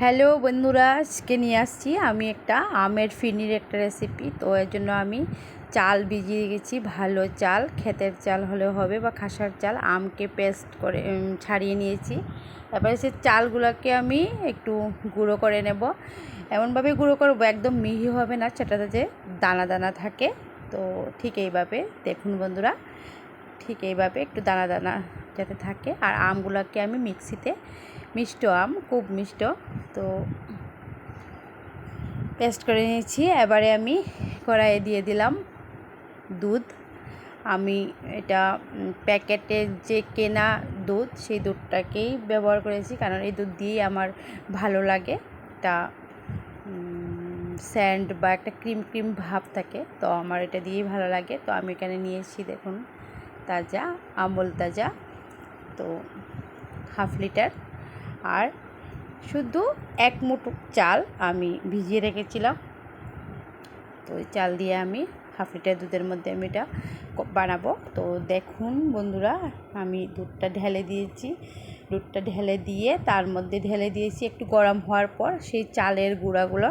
Hello বন্ধুরা, আজকে নিয়ে আসছি আমি একটা আমের ফিরনির একটা রেসিপি তো এর জন্য আমি চাল ভিজিয়ে গেছি ভালো চাল, ক্ষেতের চাল হলেও হবে বা খাসার চাল, আমকে পেস্ট করে ছাড়িয়ে নিয়েছি। তারপরে সে চালগুলোকে আমি একটু গুঁড়ো করে নেব। এমনভাবে গুঁড়ো করব, একদম মিহি হবে না, সেটাতে যে দানা দানা থাকে। তো ঠিক এইভাবে, দেখুন বন্ধুরা, ঠিক এইভাবে একটু দানা দানা যাতে থাকে। আর আমগুলোকে আমি মিক্সিতে মিষ্ট আম, খুব মিষ্ট তো পেস্ট করে নিয়েছি। এবারে আমি কড়াইয়ে দিয়ে দিলাম দুধ। আমি এটা উম, প্যাকেটের যে কেনা দুধ সেই দুধটাকেই ব্যবহার করেছি কারণ এই দুধ দিয়েই আমার ভালো লাগে। এটা স্যান্ড বা একটা ক্রিম ক্রিম ভাব থাকে তো আমার এটা দিয়েই ভালো লাগে। তো আমি এখানে নিয়েছি দেখুন তাজা আমল তাজা তো হাফ লিটার। আর শুধু এক মুঠো চাল আমি ভিজিয়ে রেখেছিলাম। তো ওই চাল দিয়ে আমি হাফ লিটার দুধের মধ্যে আমি এটা বানাবো। তো দেখুন বন্ধুরা, আমি দুধটা ঢেলে দিয়েছি। দুধটা ঢেলে দিয়ে তার মধ্যে ঢেলে দিয়েছি একটু গরম হওয়ার পর সেই চালের গুঁড়াগুলো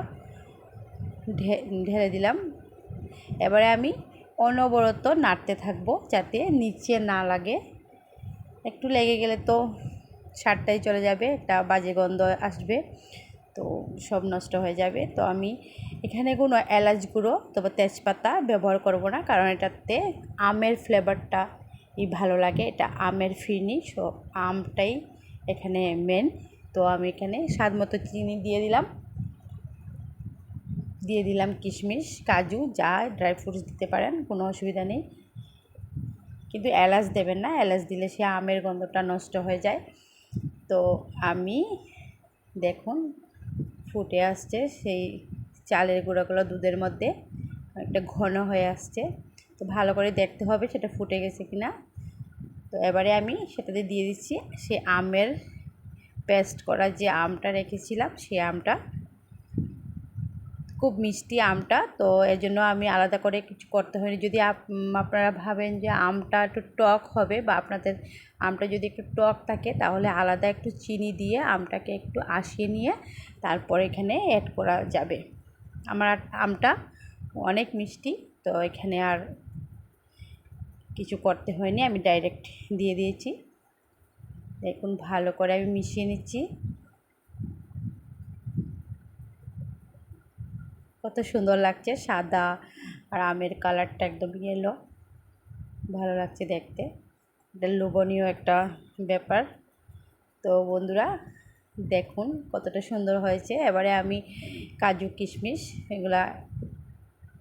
ঢেলে দিলাম। এবারে আমি অনবরত নাড়তে থাকব যাতে নিচে না লাগে। একটু লেগে গেলে তো সারটাই চলে যাবে, একটা বাজে গন্ধ আসবে, তো সব নষ্ট হয়ে যাবে। তো আমি এখানে কোনো এলাচ গুঁড়ো তবে তেজপাতা ব্যবহার করব না, কারণ এটাতে আমের ফ্লেভারটা ভালো লাগে। এটা আমের ফিরনি, সো আমটাই এখানে মেন তো আমি এখানে স্বাদ মতো চিনি দিয়ে দিলাম। দিয়ে দিলাম কিশমিশ, কাজু, যা ড্রাই ফ্রুটস দিতে পারেন, কোনো অসুবিধা নেই। কিন্তু এলাচ দেবেন না, এলাচ দিলে সে আমের গন্ধটা নষ্ট হয়ে যায়। তো আমি দেখুন, ফুটে আসছে সেই চালের গুঁড়াগুলো দুধের মধ্যে। একটা ঘন হয়ে আসছে। তো ভালো করে দেখতে হবে সেটা ফুটে গেছে কি না তো এবারে আমি সেটাতে দিয়ে দিচ্ছি। সে আমের পেস্ট করা যে আমটা রেখেছিলাম সে আমটা খুব মিষ্টি আমটা। তো এর জন্য আমি আলাদা করে কিছু করতে হয়নি। যদি আপ- আপনারা ভাবেন যে আমটা একটু টক হবে বা আপনাদের আমটা যদি একটু টক থাকে, তাহলে আলাদা একটু চিনি দিয়ে আমটাকে একটু আশিয়ে নিয়ে তারপর এখানে অ্যাড করা যাবে। আমার আমটা অনেক মিষ্টি, তো এখানে আর কিছু করতে হয়নি। আমি ডাইরেক্ট দিয়ে দিয়েছি। দেখুন, ভালো করে আমি মিশিয়ে নিচ্ছি। কত সুন্দর লাগছে, সাদা আর আমের কালারটা একদম ইয়েলো ভালো লাগছে দেখতে। এটা লোভনীয় একটা ব্যাপার। তো বন্ধুরা, দেখুন কতটা সুন্দর হয়েছে। এবারে আমি কাজু কিশমিশ এগুলা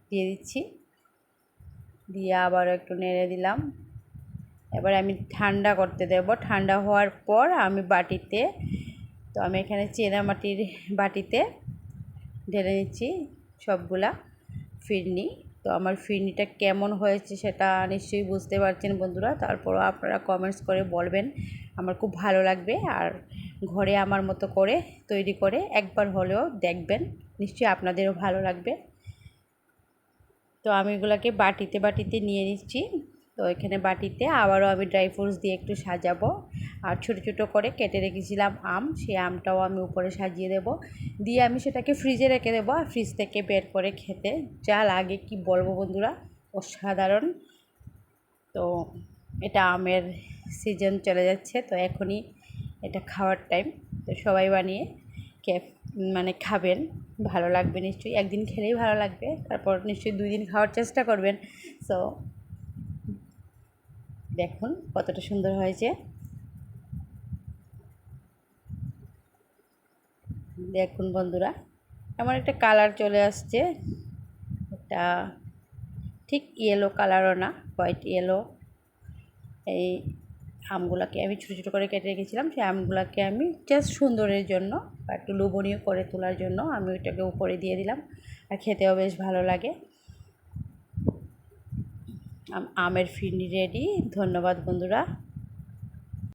দিয়ে দিচ্ছি। দিয়ে আবারও একটু নেড়ে দিলাম। এবারে আমি ঠান্ডা করতে দেব। ঠান্ডা হওয়ার পর আমি বাটিতে, তো আমি এখানে চেনা মাটির বাটিতে ঢেলে নিচ্ছি। সবগুলা ফিরনি। তো আমার ফিরনিটা কেমন হয়েছে সেটা নিশ্চয়ই বুঝতে পারছেন বন্ধুরা। তারপরও আপনারা কমেন্টস করে বলবেন। আমার খুব ভালো লাগবে আর ঘরে আমার মতো করে তৈরি করে একবার হলেও দেখবেন। নিশ্চয়ই আপনাদেরও ভালো লাগবে। তো আমি এগুলোকে বাটিতে বাটিতে নিয়ে নিচ্ছি। তো এখানে বাটিতে আবারও আমি ড্রাই ফ্রুটস দিয়ে একটু সাজাবো। আর ছোটো ছোটো করে কেটে রেখেছিলাম আম, সেই আমটাও আমি উপরে সাজিয়ে দেব। দিয়ে আমি সেটাকে ফ্রিজে রেখে দেবো আর ফ্রিজ থেকে বের করে খেতে। যা লাগে, কি বলব বন্ধুরা? অসাধারণ। তো এটা আমের সিজন চলে যাচ্ছে, তো এখনই এটা খাওয়ার টাইম তো সবাই বানিয়ে কে মানে খাবেন। ভালো লাগবে নিশ্চয়ই। একদিন খেলেই ভালো লাগবে। তারপর নিশ্চয়ই দুই দিন খাওয়ার চেষ্টা করবেন। সো দেখুন কতটা সুন্দর হয়েছে। দেখুন বন্ধুরা আমার একটা কালার চলে আসছে। একটা ঠিক ইয়েলো কালারও না হোয়াইট ইয়েলো এই আমগুলোকে আমি ছোটো ছোটো করে কেটে রেখেছিলাম, সেই আমগুলোকে আমি জাস্ট সুন্দরের জন্য বা একটু লোভনীয় করে তোলার জন্য আমি ওইটাকে উপরে দিয়ে দিলাম। আর খেতেও বেশ ভালো লাগে। আমের ফিরনি রেডি ধন্যবাদ বন্ধুরা।